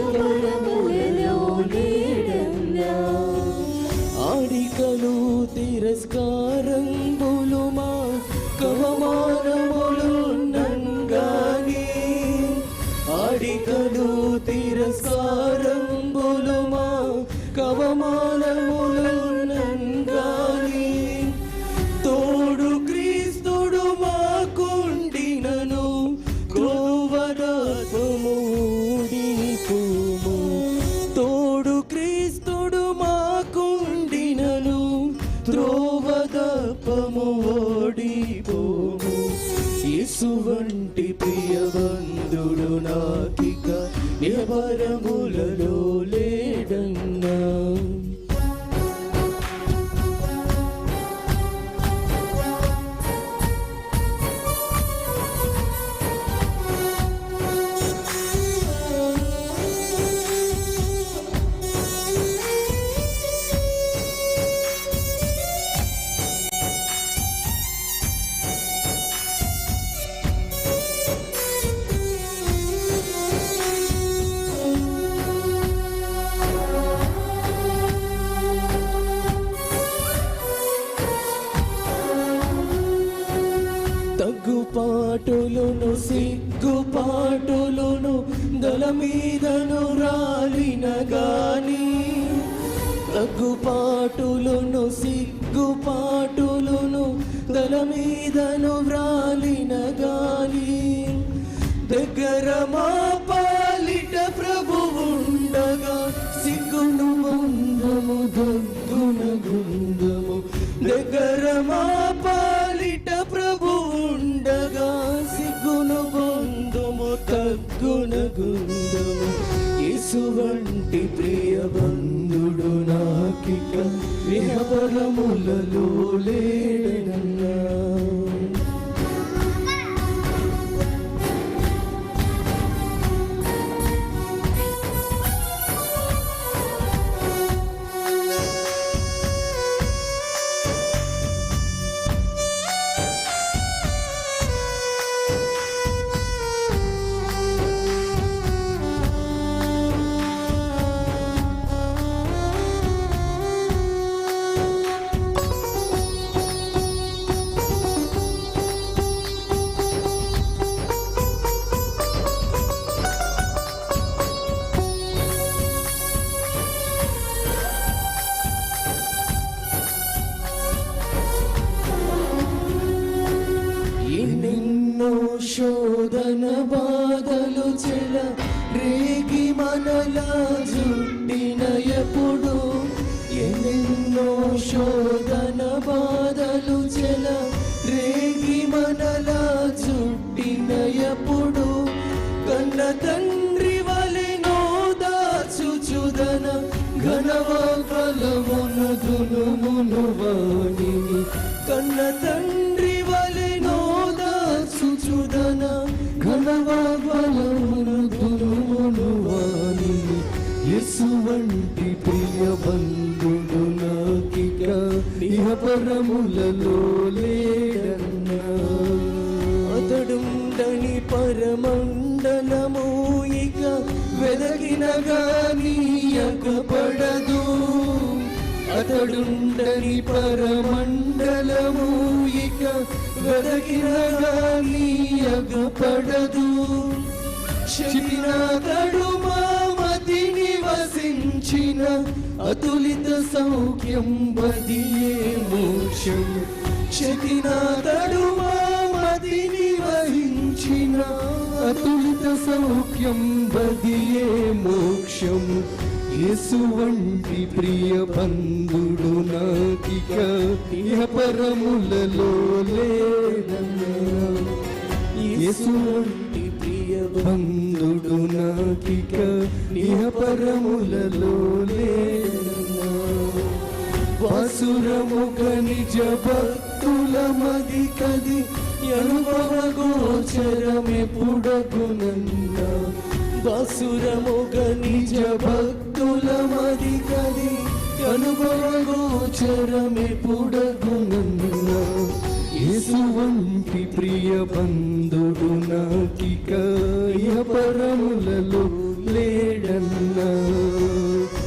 ఇహపరములలో ప్రియబంధుడు నాకిక ఎవరములలో లేడన్నా? తగ్గుపాటులను సిగ్గుపాటులను దళ మీదను రాలిన గాని. తగ్గుపాటులను సిగ్గుపాటులను దళ మీదను వ్రాలిన గాని. దగ్గర మా వంటి ప్రియ బంధుడు నాకిక విహపరములలో లేడనన్నా. కలమును దులుమును వాణిని కన్న తండ్రి వలె నోదాచుచుదన ఘనవా దులుమును వాణిని వాణి యేసు వంటి ప్రియ బంధుడు నాకిక ఇహ పరములలో లేడన్నా. అతడుండని పరమండలము ఇక వెదకిన గానీయకపడదు అతడుండని పరమండలము ఇక వెదకిన గానీయకపడదు చెప్పినాతడు మామతి నివసించిన అతులిత సౌఖ్యం బదియే మోక్షం. చెప్పినాతడు మామతి నివహించిన అతులిత సౌఖ్యం బదియే మోక్షం. ఎసువంటి ప్రియ బంధుడు నాకిక ఇహ పరములలో లేదన్నా ప్రియ బంధుడు నాకిక ఇహ పరములలో లేదన్నా నిజ భక్తుల మది కది అనుభవ గోచరమే పుడగునన్నా వాసురముగ నిజ భక్తు అనుభవ గోచరమే